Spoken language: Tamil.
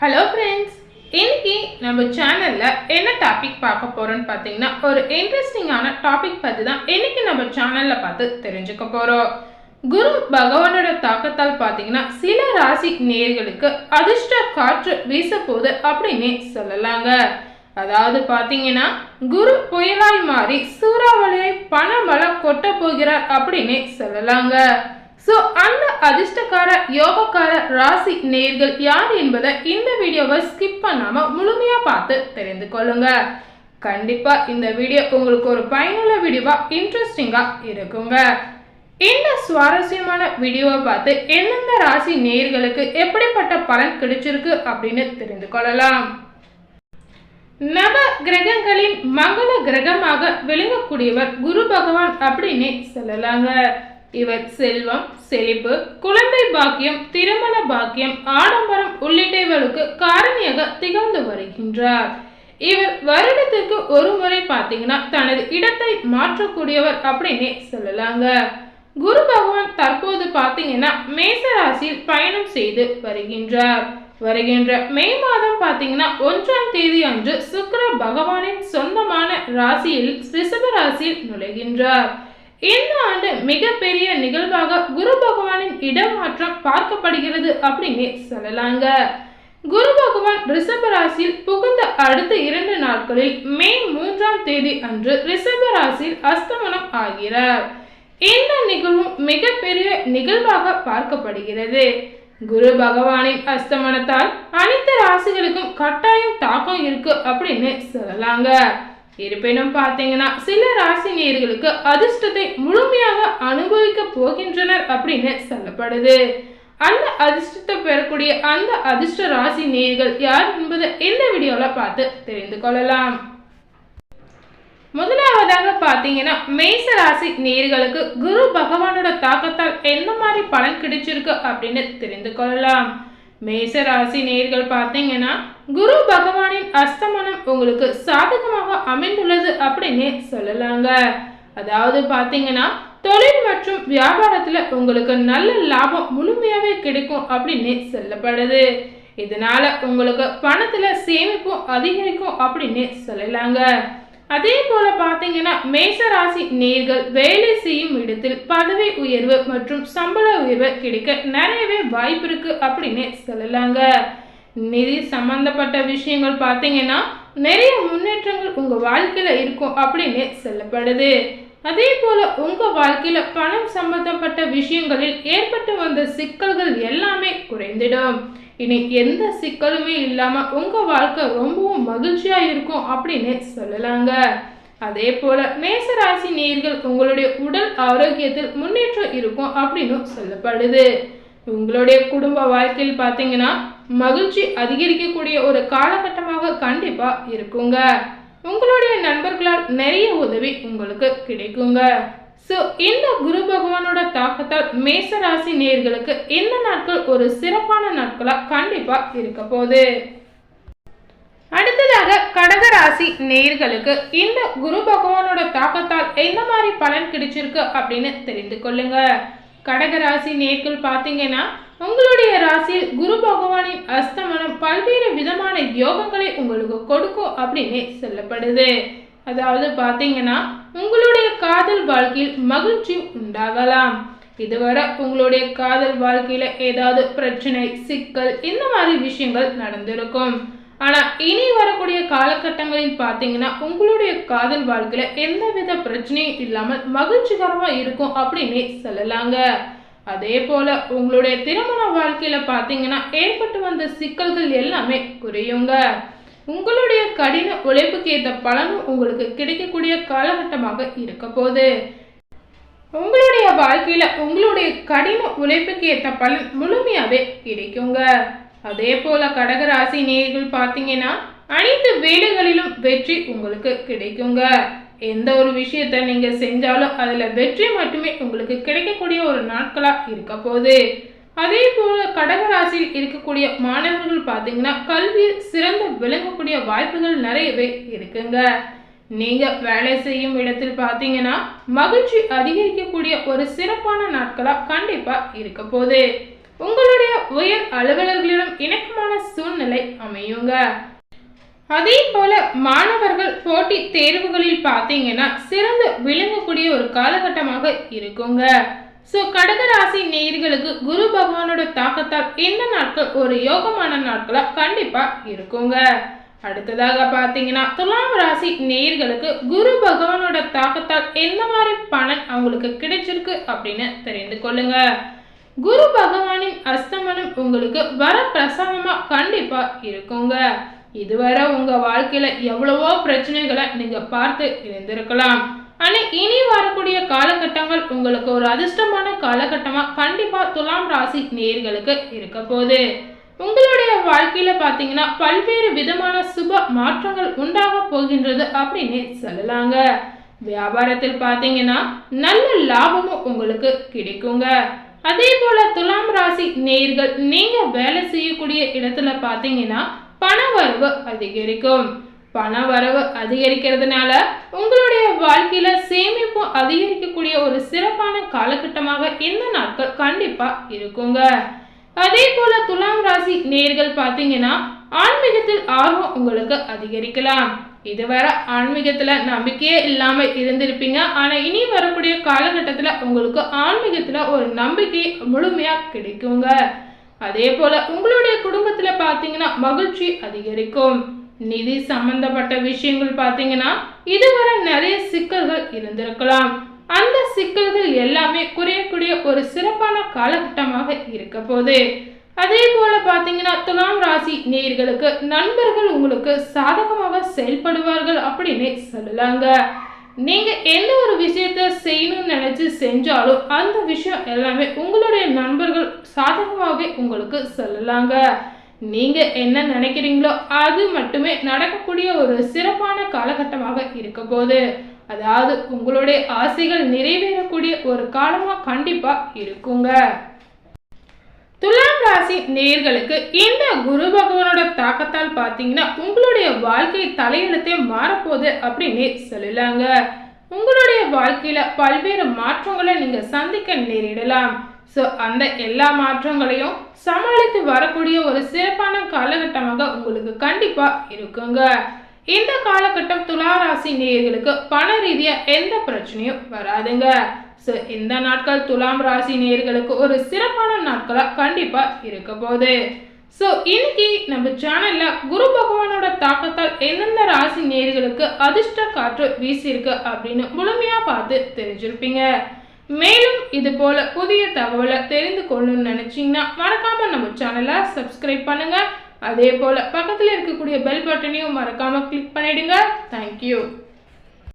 ஹலோ ஃப்ரெண்ட்ஸ் இன்னைக்கு நம்ம சேனலில் என்ன டாபிக் பார்க்க போகிறோன்னு பார்த்தீங்கன்னா ஒரு இன்ட்ரெஸ்டிங்கான டாபிக் பற்றி தான் இன்னைக்கு நம்ம சேனலில் பார்த்து தெரிஞ்சுக்க போகிறோம் குரு பகவானோட தாக்கத்தால் பார்த்தீங்கன்னா சில ராசி நேர்களுக்கு அதிர்ஷ்ட காற்று வீச போகுது அப்படின்னே சொல்லலாங்க. அதாவது பார்த்தீங்கன்னா குரு புயலாய் மாறி சூறாவளியை பணமழை கொட்ட போகிறார் அப்படின்னே சொல்லலாங்க. ஸோ அந்த அதிர்ஷ்டக்கார யோகக்கார ராசி நேர்கள் யார் என்பதை இந்த வீடியோவை ஸ்கிப் பண்ணாமல் முழுமையாக பார்த்து தெரிந்து கொள்ளுங்க. கண்டிப்பா இந்த வீடியோ உங்களுக்கு ஒரு பயனுள்ள வீடியோவாக இன்ட்ரெஸ்டிங்காக இருக்குங்க. இந்த சுவாரஸ்யமான வீடியோவை பார்த்து எந்தெந்த ராசி நேர்களுக்கு எப்படிப்பட்ட பலன் கிடைச்சிருக்கு அப்படின்னு தெரிந்து கொள்ளலாம். நவ கிரகங்களின் மங்கள கிரகமாக விளங்கக்கூடியவர் குரு பகவான் அப்படின்னு சொல்லலாங்க. இவர் செல்வம் செழிப்பு குழந்தை பாக்கியம் திருமண பாக்கியம் ஆடம்பரம் உள்ளிட்டவைகளுக்கு காரணியாக திகழ்ந்து வருகின்றார். இவர் வருடத்திற்கு ஒரு முறை பார்த்தீங்கன்னா தனது இடத்தை மாற்றக்கூடியவர் அப்படின்னே சொல்லலாங்க. குரு பகவான் தற்போது பார்த்தீங்கன்னா மேச ராசியில் பயணம் செய்து வருகின்றார். வருகின்ற மே மாதம் பார்த்தீங்கன்னா ஒன்றாம் தேதி அன்று சுக்கிர பகவானின் சொந்தமான ராசியில் ரிஷப ராசியில் நுழைகின்றார். இந்த ஆண்டு மிகப்பெரிய நிகழ்வாக குரு பகவானின் இடமாற்றம் பார்க்கப்படுகிறது அப்படின்னு சொல்லலாங்க. குரு பகவான் ரிஷப ராசியில் புகுந்த அடுத்த இரண்டு நாட்களில் மே மூன்றாம் தேதி அன்று ரிஷப ராசியில் அஸ்தமனம் ஆகிறார். இந்த நிகழ்வும் மிகப்பெரிய நிகழ்வாக பார்க்கப்படுகிறது. குரு பகவானின் அஸ்தமனத்தால் அனைத்து ராசிகளுக்கும் கட்டாயம் தாக்கம் இருக்கு அப்படின்னு சொல்லலாங்க. இருப்பினும் பார்த்தீங்கன்னா சில ராசி நேர்களுக்கு அதிர்ஷ்டத்தை முழுமையாக அனுபவிக்க போகின்றனர் அப்படின்னு சொல்லப்படுது. அந்த அதிர்ஷ்டத்தை பெறக்கூடிய அந்த அதிர்ஷ்ட ராசி நேர்கள் யார் என்பதை இந்த வீடியோல பார்த்து தெரிந்து கொள்ளலாம். முதலாவதாக பார்த்தீங்கன்னா மேச ராசி நேர்களுக்கு குரு பகவானோட தாக்கத்தால் எந்த மாதிரி பலன் கிடைச்சிருக்கு அப்படின்னு தெரிந்து கொள்ளலாம். மேச ராசி நேர்கள் பார்த்தீங்கன்னா குரு பகவானின் அஸ்தமனம் உங்களுக்கு சாதகமாக அமைந்துள்ளது அப்படின்னு சொல்லலாங்க. அதாவது பார்த்தீங்கன்னா தொழில் மற்றும் வியாபாரத்தில் உங்களுக்கு நல்ல லாபம் முழுமையாகவே கிடைக்கும் அப்படின்னு சொல்லப்படுது. இதனால உங்களுக்கு பணத்தில் சேமிப்பும் அதிகரிக்கும் அப்படின்னு சொல்லலாங்க. அதே போல பார்த்தீங்கன்னா மேசராசி நேர்கள் வேலை செய்யும் இடத்தில் பதவி உயர்வு மற்றும் சம்பள உயர்வு கிடைக்க நிறையவே வாய்ப்பு இருக்கு அப்படின்னு சொல்லலாங்க. நிதி சம்பந்தப்பட்ட விஷயங்கள் பார்த்தீங்கன்னா நிறைய முன்னேற்றங்கள் உங்க வாழ்க்கையில இருக்கும் அப்படின்னு சொல்லப்படுது. அதே போல உங்க வாழ்க்கையில பணம் சம்பந்தப்பட்ட விஷயங்களில் ஏற்பட்டு வந்த சிக்கல்கள் எல்லாமே குறைந்திடும். இனி எந்த சிக்கலுமே இல்லாமல் உங்கள் வாழ்க்கை ரொம்பவும் மகிழ்ச்சியாக இருக்கும் அப்படின்னு சொல்லலாங்க. அதே போல மேசராசி நேர்கள் உங்களுடைய உடல் ஆரோக்கியத்தில் முன்னேற்றம் இருக்கும் அப்படின்னு சொல்லப்படுது. உங்களுடைய குடும்ப வாழ்க்கையில் பார்த்தீங்கன்னா மகிழ்ச்சி அதிகரிக்கக்கூடிய ஒரு காலகட்டமாக கண்டிப்பாக இருக்குங்க. உங்களுடைய நண்பர்களால் நிறைய உதவி உங்களுக்கு கிடைக்குங்க. ஸோ இந்த குரு பகவானோட தாக்கத்தால் மேச ராசி நேர்களுக்கு இந்த நாட்கள் ஒரு சிறப்பான நாட்களா கண்டிப்பா இருக்க போகுது. அடுத்ததாக கடகராசி நேர்களுக்கு இந்த குரு பகவானோட தாக்கத்தால் எந்த மாதிரி பலன் கிடைச்சிருக்கு அப்படின்னு தெரிந்து கொள்ளுங்க. கடகராசி நேர்கள் பார்த்தீங்கன்னா உங்களுடைய ராசியில் குரு பகவானின் அஸ்தமனம் பல்வேறு விதமான யோகங்களை உங்களுக்கு கொடுக்கும் அப்படின்னு சொல்லப்படுது. அதாவது பார்த்தீங்கன்னா உங்களுடைய காதல் வாழ்க்கையில் மகிழ்ச்சி உண்டாகலாம். இதுவரை உங்களுடைய காதல் வாழ்க்கையில ஏதாவது பிரச்சனை சிக்கல் இந்த மாதிரி விஷயங்கள் நடந்திருக்கும். ஆனா இனி வரக்கூடிய காலகட்டங்களில் பார்த்தீங்கன்னா உங்களுடைய காதல் வாழ்க்கையில எந்தவித பிரச்சனையும் இல்லாமல் மகிழ்ச்சிகரமா இருக்கும் அப்படின்னு சொல்லலாங்க. அதே போல உங்களுடைய திருமண வாழ்க்கையில பார்த்தீங்கன்னா ஏற்பட்டு வந்த சிக்கல்கள் எல்லாமே குறையுங்க. உங்களுடைய கடின உழைப்புக்கு ஏற்ற பலனும் உங்களுக்கு கிடைக்கக்கூடிய காலகட்டமாக இருக்க போது உங்களுடைய வாழ்க்கையில உங்களுடைய கடின உழைப்புக்கு ஏற்ற பலன் முழுமையாவே கிடைக்குங்க. அதே போல கடகராசி நேர்கள் பார்த்தீங்கன்னா அனைத்து வேலைகளிலும் வெற்றி உங்களுக்கு கிடைக்குங்க. எந்த ஒரு விஷயத்த நீங்க செஞ்சாலும் அதுல வெற்றி மட்டுமே உங்களுக்கு கிடைக்கக்கூடிய ஒரு நாட்களா இருக்க போகுது. அதே போல கடகராசியில் இருக்கக்கூடிய மாணவர்கள் பார்த்தீங்கன்னா கல்வியில் சிறந்து விளங்கக்கூடிய வாய்ப்புகள் நிறையவே இருக்குங்க. நீங்க வேலை செய்யும் இடத்தில் பார்த்தீங்கன்னா மகிழ்ச்சி அதிகரிக்கக்கூடிய ஒரு சிறப்பான நாட்களா கண்டிப்பா இருக்க போகுது. உங்களுடைய உயர் அலுவலர்களிடம் இணக்கமான சூழ்நிலை அமையுங்க. அதே போல மாணவர்கள் போட்டி தேர்வுகளில் பார்த்தீங்கன்னா சிறந்து விளங்கக்கூடிய ஒரு காலகட்டமாக இருக்குங்க. ஸோ கடகராசி நேயர்களுக்கு குரு பகவானோட தாக்கத்தால் இந்த நாட்கள் ஒரு யோகமான நாட்களாக கண்டிப்பாக இருக்குங்க. அடுத்ததாக பார்த்தீங்கன்னா துலாம் ராசி நேயர்களுக்கு குரு பகவானோட தாக்கத்தால் எந்த மாதிரி பலன் அவங்களுக்கு கிடைச்சிருக்கு அப்படின்னு தெரிந்து கொள்ளுங்க. குரு பகவானின் அஸ்தமனம் உங்களுக்கு வர பிரசவமா கண்டிப்பா இருக்குங்க. இதுவரை உங்க வாழ்க்கையில எவ்வளவோ பிரச்சனைகளை நீங்க பார்த்து இருந்திருக்கலாம். ஆனா இனி வரக்கூடிய காலகட்டங்கள் உங்களுக்கு ஒரு அதிர்ஷ்டமான காலகட்டமா கண்டிப்பா துலாம் ராசி நேர்களுக்கு இருக்க போகுது. உங்களுடைய வாழ்க்கையில பாத்தீங்கன்னா பல்வேறு விதமான சுப மாற்றங்கள் உண்டாக போகின்றது அப்படின்னு சொல்லலாங்க. வியாபாரத்தில் பாத்தீங்கன்னா நல்ல லாபமும் உங்களுக்கு கிடைக்குங்க. அதே போல துலாம் ராசி நேர்கள் நீங்க வேலை செய்யக்கூடிய இடத்துல பாத்தீங்கன்னா பண வரவு அதிகரிக்கும். பண வரவு அதிகரிக்கிறதுனால உங்களுடைய வாழ்க்கையில சேமிப்பு அதிகரிக்கக்கூடிய ஒரு சிறப்பான காலகட்டமாக இந்த நாட்கள் கண்டிப்பா இருக்குங்க. அதே போல துலாம் ராசி நேர்கள் பார்த்தீங்கன்னா ஆன்மீகத்தில் ஆர்வம் உங்களுக்கு அதிகரிக்கலாம். இதுவரை ஆன்மீகத்துல நம்பிக்கையே இல்லாம இருந்திருப்பீங்க. ஆனா இனி வரக்கூடிய காலகட்டத்துல உங்களுக்கு ஆன்மீகத்துல ஒரு நம்பிக்கை முழுமையா கிடைக்குங்க. அதே போல உங்களுடைய குடும்பத்துல பாத்தீங்கன்னா மகிழ்ச்சி அதிகரிக்கும். நிதி சம்பந்தப்பட்ட விஷயங்கள் பார்த்தீங்கன்னா இதுவரை நிறைய சிக்கல்கள் இருந்திருக்கலாம். அந்த சிக்கல்கள் எல்லாமே குறையக்கூடிய ஒரு சிறப்பான காலகட்டமாக இருக்க போது அதே போல பார்த்தீங்கன்னா துலாம் ராசி நேயர்களுக்கு நண்பர்கள் உங்களுக்கு சாதகமாக செயல்படுவார்கள் அப்படின்னு சொல்லலாங்க. நீங்க எந்த ஒரு விஷயத்த செய்யணும்னு நினைச்சு செஞ்சாலும் அந்த விஷயம் எல்லாமே உங்களுடைய நண்பர்கள் சாதகமாகவே உங்களுக்கு சொல்லலாங்க. நீங்கள் என்ன நினைக்கிறீங்களோ அது மட்டுமே நடக்கக்கூடிய ஒரு சிறப்பான காலகட்டமாக இருக்க போது அதாவது உங்களுடைய ஆசைகள் நிறைவேறக்கூடிய ஒரு காலமா கண்டிப்பாக இருக்குங்க. துலாம் ராசி நேர்களுக்கு இந்த குரு பகவானோட தாக்கத்தால் பார்த்தீங்கன்னா உங்களுடைய வாழ்க்கை தலையெழுத்தே மாறப்போகுது அப்படின்னு சொல்லலாங்க. உங்களுடைய வாழ்க்கையில பல்வேறு மாற்றங்களை நீங்கள் சந்திக்க நேரிடலாம். ஸோ அந்த எல்லா மாற்றங்களையும் சமாளித்து வரக்கூடிய ஒரு சிறப்பான காலகட்டமாக உங்களுக்கு கண்டிப்பாக இருக்குங்க. இந்த காலகட்டம் துளாராசி நேயர்களுக்கு பண ரீதியாக எந்த பிரச்சனையும் வராதுங்க. ஸோ இந்த நாட்கள் துலாம் ராசி நேயர்களுக்கு ஒரு சிறப்பான நாட்களாக கண்டிப்பாக இருக்க போகுது. ஸோ இன்னைக்கு நம்ம சேனலில் குரு பகவானோட தாக்கத்தால் எந்தெந்த ராசி நேர்களுக்கு அதிர்ஷ்ட காற்று வீசியிருக்கு அப்படின்னு முழுமையாக பார்த்து தெரிஞ்சிருப்பீங்க. மேலும் இது போல புதிய தகவலை தெரிந்து கொள்ளணும்னு நினைச்சீங்கன்னா மறக்காம நம்ம சேனலை சப்ஸ்கிரைப் பண்ணுங்க. அதே போல பக்கத்தில் இருக்கக்கூடிய பெல் பட்டனையும் மறக்காம கிளிக் பண்ணிடுங்க. தேங்க்யூ